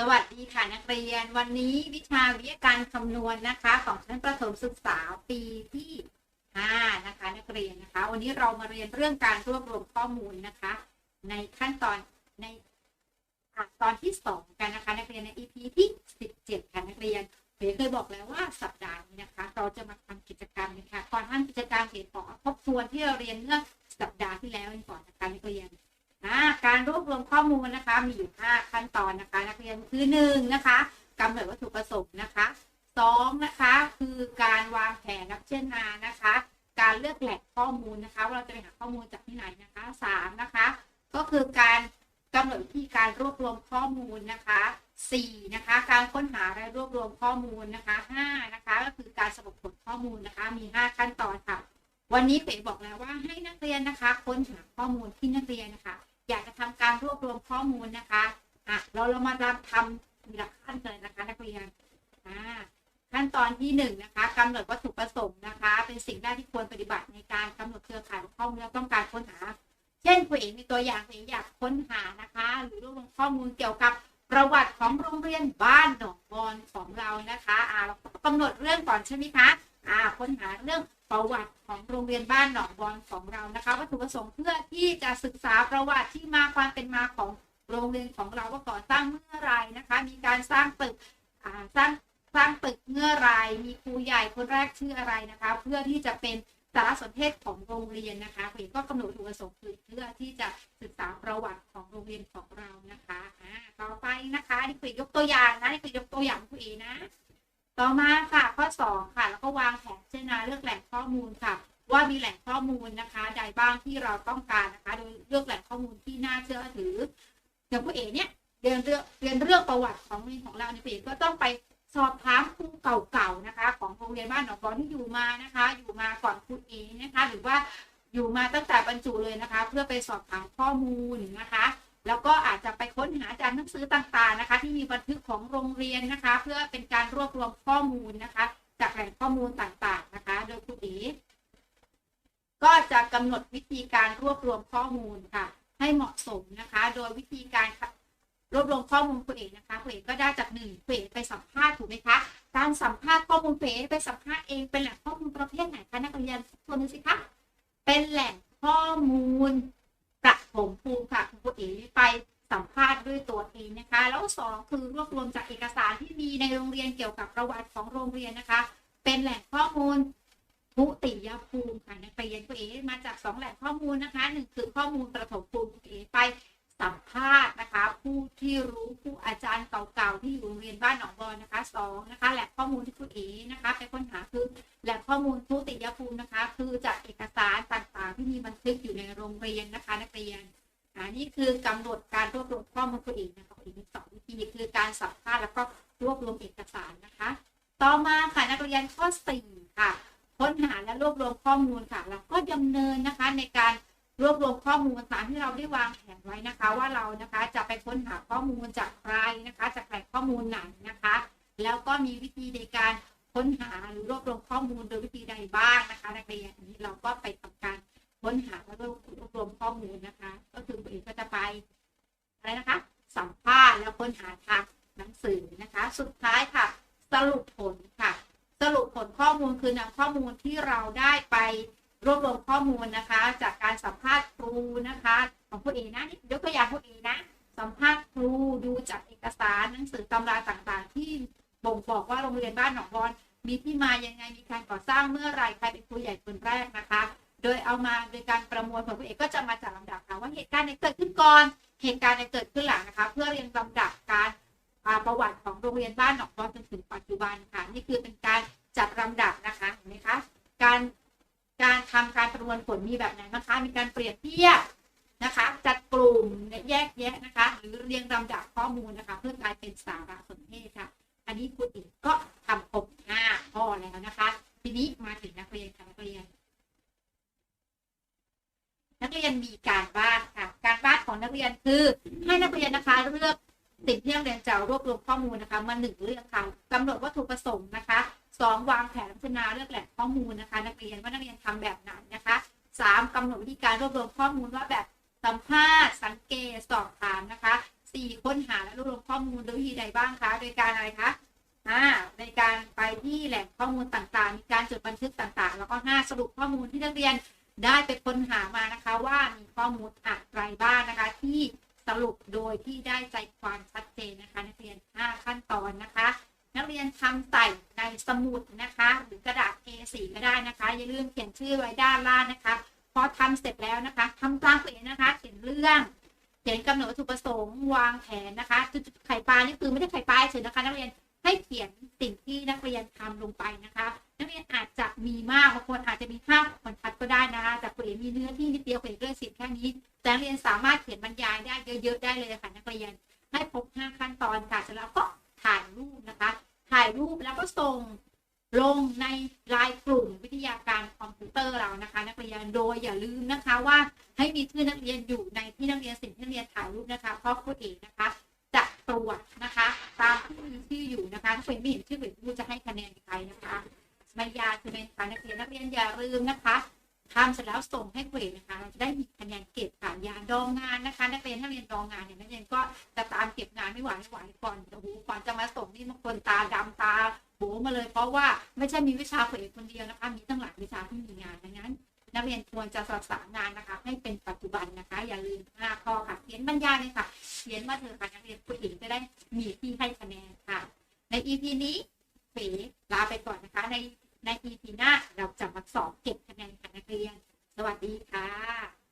สวัสดีค่ะนักเรียนวันนี้วิชาวิทยาการคำนวณนะคะ ของชั้นประถมศึกษาปีที่ 5 นะคะ นักเรียนนะคะ วันนี้เรามาเรียนเรื่องการรวบรวมข้อมูลนะคะ ในขั้นตอนในตอนที่สองกันนะคะ นักเรียนใน EP ที่ 17 ค่ะนักเรียนเเคยบอกแล้วว่าสัปดาห์นี้นะคะ เราจะมาทำกิจกรรมนะคะก่อนทำกิจกรรมเผมขอทบทวนที่เราเรียนเมื่อสัปดาห์ที่แล้วก่อนนะคะนักเรียน การรวบรวมข้อมูลนะคะมีอยู่ 5 ขั้นตอนนะคะนักเรียนคือ1นะคะกำหนดวัตถุประสงค์นะคะ2นะคะคือการวางแผนรับเช่นนานะคะ การเลือกแหล่งข้อมูลนะคะว่าเราจะไปหาข้อมูลจากที่ไหนนะคะ3นะคะก็คือการกำหนดวิธีการรวบรวมข้อมูลนะคะ4นะคะ การค้นหาและรวบรวมข้อมูลนะคะ5นะคะก็คือการสรุปผลข้อมูลนะคะมี 5 ขั้นตอนค่ะ วันนี้เป๋บอกแล้วว่าให้นักเรียนนะคะ ค้นหาข้อมูลที่นักเรียนนะคะ การรวบรวมข้อมูลนะคะอะเราเรามาทำทีละขั้นเลยนะคะนักเรียนอ่าขั้นตอนที่หนึ่งนะคะกำหนดวัตถุประสงค์นะคะ เป็นสิ่งแรกที่ควรปฏิบัติในการกำหนดเครือข่ายของข้อมูลต้องการค้นหา เช่นคุณเอ๋มีตัวอย่างคุณเอ๋อยากค้นหานะคะ หรือรวบรวมข้อมูลเกี่ยวกับประวัติของโรงเรียนบ้านหนองบอนของเรานะคะอ่าเราก็กำหนดเรื่องก่อนใช่ไหมคะอ่าค้นหาเรื่อง ประวัติของโรงเรียนบ้านหนองบอนของเรานะคะวัตถุประสงค์เพื่อที่จะศึกษาประวัติที่มาความเป็นมาของโรงเรียนของเราว่าก่อตั้างเมื่อไรนะคะ มีการสร้างตึกสร้างสร้างตึกเมื่อไรมีครูใหญ่คนแรกชื่ออะไรนะคะ เพื่อที่จะเป็นสารสนเทศของโรงเรียนนะคะคุณก็กำหนดวัตถุประสงค์เพื่อที่จะศึกษาประวัติของโรงเรียนของเรานะคะอ่าต่อไปนะคะนี่คือยกตัวอย่างนะนี่คือยกตัวอย่างคุณเอนะ ต่อมาค่ะข้อสองค่ะ แล้วก็วางแผนเช่นนาเลือกแหล่งข้อมูลค่ะ ว่ามีแหล่งข้อมูลนะคะ ใดบ้างที่เราต้องการนะคะ โดยเลือกแหล่งข้อมูลที่น่าเชื่อถืออย่างผู้เอกเนี่ยเรียนเรื่องเรียนเรื่องประวัติของโรงเรียนของเราในผู้เอกก็ต้องไปสอบถามครูเก่าๆนะคะ ของโรงเรียนบ้านหนองบอนที่อยู่มานะคะ อยู่มาก่อนครูเอนะคะ หรือว่าอยู่มาตั้งแต่บรรจุเลยนะคะ เพื่อไปสอบถามข้อมูลนะคะ แล้วก็อาจจะไปค้นหาจากหนังสือต่างๆนะคะ ที่มีบันทึกของโรงเรียนนะคะ เพื่อเป็นการรวบรวมข้อมูลนะคะ จากแหล่งข้อมูลต่างๆนะคะ โดยครูเอก็จะกำหนดวิธีการรวบรวมข้อมูลค่ะ ให้เหมาะสมนะคะ โดยวิธีการรวบรวมข้อมูลครูเอกนะคะครูเอกก็ได้จากหนึ่งครูเอกไปสัมภาษณ์ถูกไหมคะ การสัมภาษณ์ข้อมูลครูเอกไปสัมภาษณ์เองเป็นแหล่งข้อมูลประเภทไหนคะนักเรียนทวนดูสิคะ เป็นแหล่งข้อมูล ประถมภูมิค่ะคุณครูเอ๋ไป สัมภาษณ์ด้วยตัวเองนะคะ แล้วสองคือรวบรวมจากเอกสารที่มีในโรงเรียนเกี่ยวกับประวัติของโรงเรียนนะคะ เป็นแหล่งข้อมูลทุติยภูมิค่ะนักเรียนคุณเอ๋มาจากสองแหล่งข้อมูลนะคะหนึ่งคือข้อมูลประถมภูมิเอ๋ไปสัมภาษณ์นะคะ ผู้ที่รู้ผู้อาจารย์เก่าๆที่อยู่โรงเรียนบ้านหนองบอนนะคะสองนะคะแหล่งข้อมูลที่คุณเอ๋นะคะไปค้นหาคือแหล่งข้อมูลทุติยภูมินะคะ คือจากเอกสารต่างๆ ที่มีบันทึกอยู่ในโรงเรียนนะคะนักเรียน อ่านี่คือกำหนดการรวบรวมข้อมูลตัวเองนะคะอีกสองวิธีคือการสัมภาษณ์แล้วก็รวบรวมเอกสารนะคะ ต่อมาค่ะนักเรียนข้อสี่ค่ะ ค้นหาและรวบรวมข้อมูลค่ะ แล้วก็ดำเนินนะคะในการรวบรวมข้อมูลตามที่เราได้วางแผนไว้นะคะ ว่าเรานะคะจะไปค้นหาข้อมูลจากใครนะคะ จากแหล่งข้อมูลไหนนะคะ แล้วก็มีวิธีในการค้นหาหรือรวบรวมข้อมูลโดยวิธีใดบ้างนะคะ นักเรียนอันนี้เราก็ไปทำการ ค้นหาและรวบรวบรวมข้อมูลนะคะ ก็คือตัวเองก็จะไปอะไรนะคะ สัมภาษณ์แล้วค้นหาทางหนังสือนะคะ สุดท้ายค่ะ สรุปผลค่ะ สรุปผลข้อมูลคือนำข้อมูลที่เราได้ไปรวบรวมข้อมูลนะคะ จากการสัมภาษณ์ครูนะคะ ของผู้เอนะนี่ยกตัวอย่างผู้เอนะ สัมภาษณ์ครูดูจากเอกสารหนังสือตำราต่างๆ ที่บ่งบอกว่าโรงเรียนบ้านหนองบอนมีที่มายังไงมีการก่อสร้างเมื่อไรใครเป็นครูใหญ่คนแรกนะคะ โดยเอามาโดยการประมวลผลผู้เอกก็จะมาจากลำดับค่ะว่าเหตุการณ์ไหนเกิดขึ้นก่อนเหตุการณ์ไหนเกิดขึ้นหลังนะคะ เพื่อเรียงลำดับการประวัติของโรงเรียนบ้านหนองบอนจนถึงปัจจุบันค่ะนี่คือเป็นการจัดลำดับนะคะเห็นไหมคะการการทำการประมวลผลมีแบบไหนนะคะ มีการเปรียบเทียบนะคะ จัดกลุ่มแยกแยะนะคะ หรือเรียงลำดับข้อมูลนะคะ เพื่อกลายเป็นสาระสนเทศค่ะ อันนี้คุณอีกก็ทำครบห้าข้อแล้วนะคะ ทีนี้มาถึงนักเรียนค่ะนักเรียน เรียนมีการบ้านค่ะ การบ้านของนักเรียนคือให้นักเรียนนะคะเลือกสิ่งที่นักเรียนจะรวบรวมข้อมูลนะคะมาหนึ่งเรื่องค่ะกำหนดวัตถุประสงค์นะคะสองวางแผนพัฒนาเลือกแหล่งข้อมูลนะคะ นักเรียนว่านักเรียนทำแบบไหนนะคะสามกำหนดวิธีการรวบรวมข้อมูลว่าแบบสัมภาษณ์สังเกตสอบถามนะคะส4ค้นหาและรวบรวมข้อมูลโดยวิธีใดบ้างคะโดยการอะไรคะอ่าในการไปที่แหล่งข้อมูลต่างๆ มีการจดบันทึกต่างๆ แล้วก็5สรุปข้อมูลที่นักเรียน ได้ไปค้นหามานะคะว่ามีข้อมูลอะไรบ้างนะคะ ที่สรุปโดยที่ได้ใจความชัดเจนนะคะ นักเรียน 5 ขั้นตอนนะคะ นักเรียนทำใส่ในสมุดนะคะ หรือกระดาษ A4 ก็ได้นะคะ อย่าลืมเขียนชื่อไว้ด้านล่างนะคะพอทำเสร็จแล้วนะคะทำตามตัวเองนะคะเขียนเรื่องเขียนกำหนดวัตถุประสงค์วางแผนนะคะจุดไข่ปลานี่คือไม่ได้ไข่ปลาเฉยนะคะ นักเรียนให้เขียนสิ่งที่นักเรียนทำลงไปนะคะ นักเรียนอาจจะมีมากบางคนอาจจะมีห้าบรรทัดก็ได้นะคะแต่คุณเอมีเนื้อที่นิดเดียวคุณเอกเลือกสิบแค่นี้ แต่นักเรียนสามารถเขียนบรรยายได้เยอะๆได้เลยค่ะนักเรียนให้ครบห้าขั้นตอนค่ะเสร็จแล้วก็ถ่ายรูปนะคะ ถ่ายรูปแล้วก็ส่งลงในไลน์กลุ่มวิทยาการคอมพิวเตอร์เรานะคะ นักเรียนโดยอย่าลืมนะคะว่าให้มีชื่อนักเรียนอยู่ในที่นักเรียนสิ่งที่นักเรียนถ่ายรูปนะคะเพราะครูเอกนะคะ จะตรวจนะคะ ตามที่มีชื่ออยู่นะคะถ้าเป็นไม่เห็นชื่อเป็นผู้จะให้คะแนนใครนะคะ ม่ยากใช่ไหมคะนักเรียนนักเรียนอย่าลืมนะคะทำเสร็จแล้วส่งให้ครูเอกนะคะเราจะได้มีคะแนนเก็บค่ะยาดองงานนะคะ นักเรียนถ้าเรียนดองงานเนี่ยนักเรียนก็จะตามเก็บงานไม่ไหวไม่ไหวก่อนโอ้โหก่อนจะมาส่งนี่บางคนตาดำตาโหมาเลย เพราะว่าไม่ใช่มีวิชาครูเอกคนเดียวนะคะ มีตั้งหลายวิชาที่มีงานดังนั้น นักเรียนควรจะสอบสางานนะคะ ให้เป็นปัจจุบันนะคะ อย่าลืมห้าข้อค่ะเขียนบรรยายเลยค่ะเขียนมาเถอะค่ะนักเรียนผู้หญิงจะได้มีที่ให้คะแนนค่ะ ใน EP นี้เฟลาไปก่อนนะคะใน ใน EP หน้าเราจะมาสอบเก็บคะแนนค่ะนักเรียน สวัสดีค่ะ